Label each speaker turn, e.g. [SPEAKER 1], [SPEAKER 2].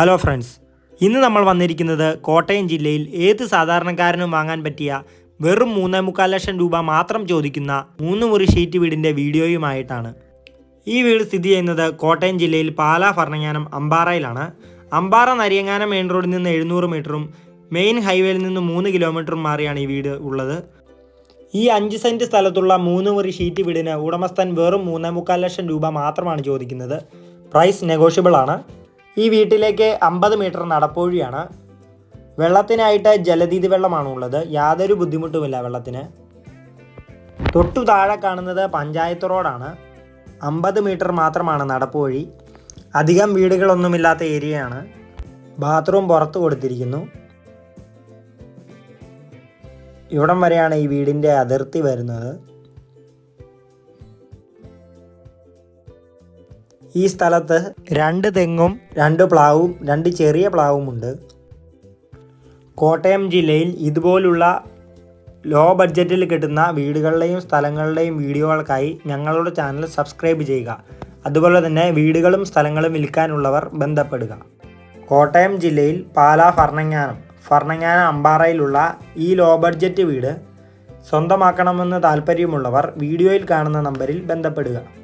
[SPEAKER 1] Hello friends ഇന്ന് നമ്മൾ വന്നിരിക്കുന്നത് കോട്ടയം ജില്ലയിൽ ഏത് സാധാരണക്കാരനും വാങ്ങാൻ പറ്റിയ വെറും മൂന്നേ മുക്കാൽ ലക്ഷം രൂപ മാത്രം ചോദിക്കുന്ന മൂന്ന് മുറി ഷീറ്റ് വീടിന്റെ വീഡിയോയുമായിട്ടാണ്. ഈ വീട് സ്ഥിതി ചെയ്യുന്നത് കോട്ടയം ജില്ലയിൽ പാലാ ഭരണങ്ങാനം അമ്പാറയിലാണ്. അമ്പാറ നരിയങ്ങാനം മെയിൻ റോഡിൽ നിന്ന് എഴുന്നൂറ് മീറ്ററും മെയിൻ ഹൈവേയിൽ നിന്ന് മൂന്ന് കിലോമീറ്ററും മാറിയാണ് ഈ വീട് ഉള്ളത്. ഈ അഞ്ച് സെന്റ് സ്ഥലത്തുള്ള മൂന്ന് മുറി ഷീറ്റ് വീടിന് ഉടമസ്ഥൻ വെറും മൂന്നേ മുക്കാൽ ലക്ഷം രൂപ മാത്രമാണ് ചോദിക്കുന്നത്. പ്രൈസ് നെഗോഷ്യബിൾ ആണ്. ഈ വീട്ടിലേക്ക് അമ്പത് മീറ്റർ നടപ്പുവഴിയാണ് വെള്ളത്തിനായിട്ട് ജലതീതി വെള്ളമാണ് ഉള്ളത് യാതൊരു ബുദ്ധിമുട്ടുമില്ല വെള്ളത്തിന്. തൊട്ടു താഴെ കാണുന്നത് പഞ്ചായത്ത് റോഡാണ്. അമ്പത് മീറ്റർ മാത്രമാണ് നടപ്പുവഴി അധികം വീടുകളൊന്നുമില്ലാത്ത ഏരിയയാണ്. ബാത്റൂം പുറത്ത് കൊടുത്തിരിക്കുന്നു. ഇവിടം വരെയാണ് ഈ വീടിന്റെ അതിർത്തി വരുന്നത്. ഈ സ്ഥലത്ത് രണ്ട് തെങ്ങും രണ്ട് പ്ലാവും രണ്ട് ചെറിയ പ്ലാവുമുണ്ട് കോട്ടയം ജില്ലയിൽ ഇതുപോലുള്ള ലോ ബഡ്ജറ്റിൽ കിട്ടുന്ന വീടുകളുടെയും സ്ഥലങ്ങളുടെയും വീഡിയോകൾക്കായി ഞങ്ങളുടെ ചാനൽ സബ്സ്ക്രൈബ് ചെയ്യുക. അതുപോലെ തന്നെ വീടുകളും സ്ഥലങ്ങളും വിൽക്കാനുള്ളവർ ബന്ധപ്പെടുക. കോട്ടയം ജില്ലയിൽ പാലാ ഭരണങ്ങാനം ഭരണങ്ങാനം അമ്പാറയിലുള്ള ഈ ലോ ബഡ്ജറ്റ് വീട് സ്വന്തമാക്കണമെന്ന് താല്പര്യമുള്ളവർ വീഡിയോയിൽ കാണുന്ന നമ്പറിൽ ബന്ധപ്പെടുക.